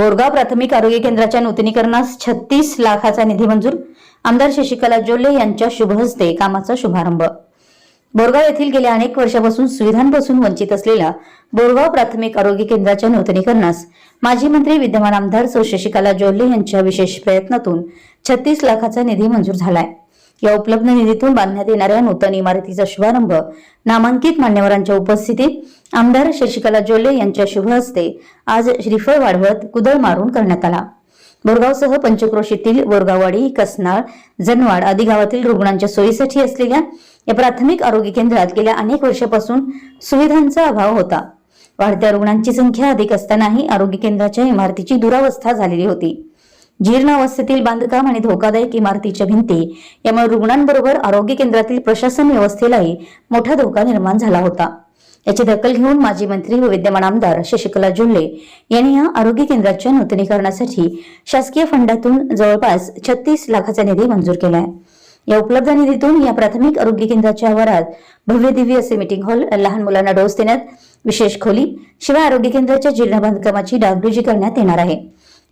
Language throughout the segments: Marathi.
बोरगाव प्राथमिक आरोग्य केंद्राच्या नूतनीकरणास छत्तीस लाखाचा निधी मंजूर. आमदार शशिकला जोल्ले यांच्या शुभ हस्ते कामाचा शुभारंभ. बोरगाव येथील गेल्या अनेक वर्षापासून सुविधांपासून वंचित असलेल्या बोरगाव प्राथमिक आरोग्य केंद्राच्या नूतनीकरणास माजी मंत्री विद्यमान आमदार सौ शशिकला जोल्ले यांच्या विशेष प्रयत्नातून छत्तीस लाखाचा निधी मंजूर झालाय. या उपलब्ध निधीतून बांधण्यात येणाऱ्या नूतन इमारतीचा शुभारंभ नामांकित मान्यवरांच्या उपस्थितीत आमदार शशिकला जोले यांच्या शुभ हस्ते आज श्रीफळ वाढवत कुदळ मारून करण्यात आला. बोरगावसह पंचक्रोशीतील बोरगाववाडी कसनाळ जनवाड आदी गावातील रुग्णांच्या सोयीसाठी असलेल्या या प्राथमिक आरोग्य केंद्रात गेल्या अनेक वर्षापासून सुविधांचा अभाव होता. वाढत्या रुग्णांची संख्या अधिक असतानाही आरोग्य केंद्राच्या इमारतीची दुरावस्था झालेली होती. जीर्ण अवस्थेतील बांधकाम आणि धोकादायक इमारतीच्या भिंती यामुळे रुग्णांबरोबर आरोग्य केंद्रातील प्रशासन व्यवस्थेलाही मोठा धोका निर्माण झाला होता. याची दखल घेऊन माजी मंत्री व विद्यमान आमदार शशिकला जुल्ले यांनी या आरोग्य केंद्राच्या नूतनीकरणासाठी शासकीय फंडातून जवळपास छत्तीस लाखाचा निधी मंजूर केला आहे या उपलब्ध निधीतून या प्राथमिक आरोग्य केंद्राच्या आवारात भव्य दिव्य असे मीटिंग हॉल लहान मुलांना डोस देण्यात विशेष खोली शिवाय आरोग्य केंद्राच्या जीर्ण बांधकामाची डागडुजी करण्यात येणार आहे.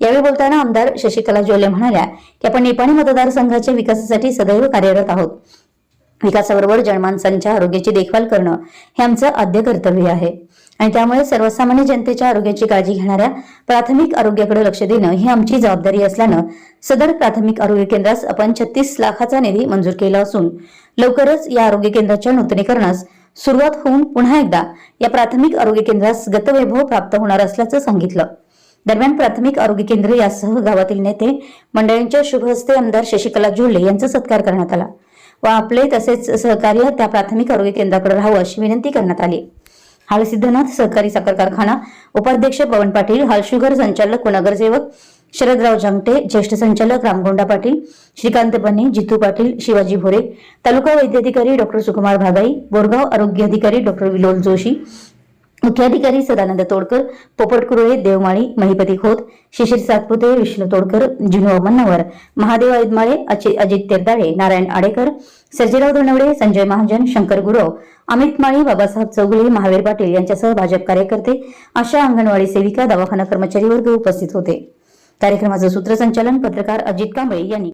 यावेळी बोलताना आमदार शशिकला जोल्ले म्हणाल्या की आपण निपाणी मतदारसंघाच्या विकासासाठी सदैव कार्यरत आहोत. विकासाबरोबर जनमानसांच्या आरोग्याची देखभाल करणं हे आमचं आद्य कर्तव्य आहे. आणि त्यामुळे सर्वसामान्य जनतेच्या आरोग्याची काळजी घेणाऱ्या प्राथमिक आरोग्याकडे लक्ष देणं ही आमची जबाबदारी असल्यानं सदर प्राथमिक आरोग्य केंद्रास आपण छत्तीस लाखाचा निधी मंजूर केला असून लवकरच या आरोग्य केंद्राच्या नूतनीकरणास सुरुवात होऊन पुन्हा एकदा या प्राथमिक आरोग्य केंद्रास गतवैभव प्राप्त होणार असल्याचं सांगितलं. दरम्यान प्राथमिक आरोग्य केंद्र यासह गावातील नेते मंडळींच्या शुभ हस्ते आमदार शशिकला झुले यांचा सत्कार करण्यात आला व आपले तसेच सहकार्य त्या प्राथमिक आरोग्य केंद्राकडे राहावं अशी विनंती करण्यात आली. हाल सिद्धनाथ सहकारी साखर कारखाना उपाध्यक्ष पवन पाटील हाल शुगर संचालक व नगरसेवक शरदराव जंगटे ज्येष्ठ संचालक रामगोंडा पाटील श्रीकांत बन्ने जितू पाटील शिवाजी भोरे तालुका वैद्याधिकारी डॉक्टर सुकुमार भागाई बोरगाव आरोग्य अधिकारी डॉक्टर विलोल जोशी मुख्याधिकारी सदानंद तोडकर पोपट कुरळे देवमाळी महिपती खोत शिशिर सातपुते विष्णू तोडकर जुनू अमन्नवर महादेव ऐदमाळे अजित तेरदाळे नारायण आडेकर सर्जेराव धनवडे संजय महाजन शंकर गुरव अमित माळी बाबासाहेब चौगुले महावीर पाटील यांच्यासह भाजप कार्यकर्ते आशा अंगणवाडी सेविका दवाखाना कर्मचारी वर्ग उपस्थित होते. कार्यक्रमाचं सूत्रसंचालन पत्रकार अजित कांबळे यांनी